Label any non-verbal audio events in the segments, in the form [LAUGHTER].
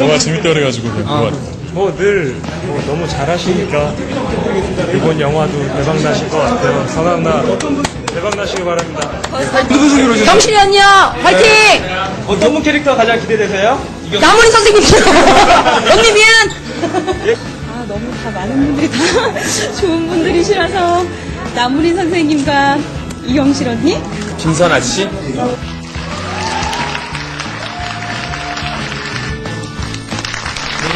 영화 재밌다 그래가지고 그냥 보고 왔어요. 뭐늘 뭐 너무 잘하시니까 이번 영화도 대박 나실 것 같아요. 선한나 대박 나시길 바랍니다. 경실이 언니요 화이팅 어떤 분 캐릭터 가장 기대되세요? 나무리 선생님 [LAUGHS] 언니 미안 아, 너무 다 많은 분들이 다 [LAUGHS] 좋은 분들이시라서 나무린 선생님과 이영실 언니? 김선아 씨?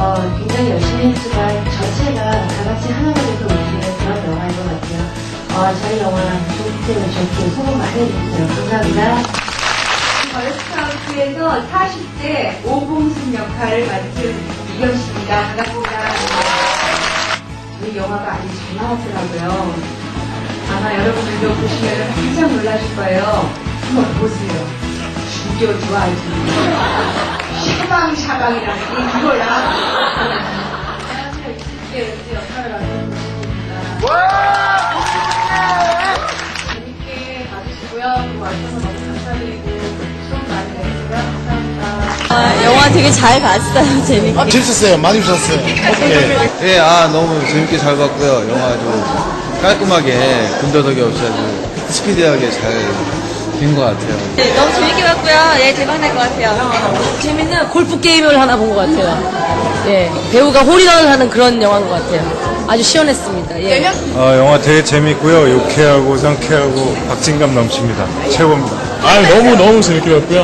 어, 굉장히 열심히 했지만 전체가 다 같이 하나가 돼서 움직이는 그런 영화인 것 같아요. 어, 저희 영화 때문에 좋게 소금 많이 해주세요. 감사합니다. 걸스카우트에서 40대 오봉순 역할을 맡은 이경 씨입니다. 반갑습니다. 저희 영화가 아주 잘 나왔더라고요. 아마 여러분들도 보시면 깜짝 놀라실 거예요. 한번 보세요. 죽여 좋아하지. 샤방샤방이라는 게 이거야. 안녕하세요. 20대 연수 역할을 맡은 고수입니다. 재밌게 봐주시고요. 또 와주셔서 너무 감사드리고 수업 많이 내주고요. 감사합니다. 아, 영화 되게 잘 봤어요. [LAUGHS] 재밌게. 재밌었어요. 많이 웃었어요. 예, 예, 아, 너무 재밌게 잘 봤고요. 영화 아주 깔끔하게 군더더기 없이 아주 스피디하게 잘 된 것 같아요. 네, 너무 재밌게 봤고요. 예, 대박 날 것 같아요. 재밌는 골프 게임을 하나 본 것 같아요 예 배우가 홀인원을 하는 그런 영화인 것 같아요 아주 시원했습니다 예. 아, 영화 되게 재밌고요. 유쾌하고 상쾌하고 박진감 넘칩니다. 최고입니다. 아, 너무 너무 재밌게 봤고요.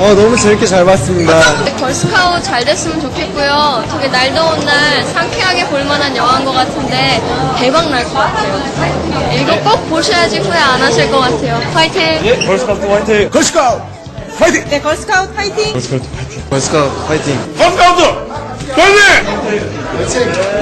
어, 너무 재밌게 잘 봤습니다. 걸스카우 잘 됐으면 좋겠고요. 되게 날 더운 날 상쾌하게 볼만한 영화인 것 같은데 대박 날 것 같아요. 이거 꼭 보셔야지 후회 안 하실 것 같아요. 화이팅! 예, 걸스카우트 화이팅! 걸스카우 파이팅! 네, 걸스카우트 파이팅! 걸스카우트 파이팅. 걸스카우 파이팅! 걸스카우트 파이팅!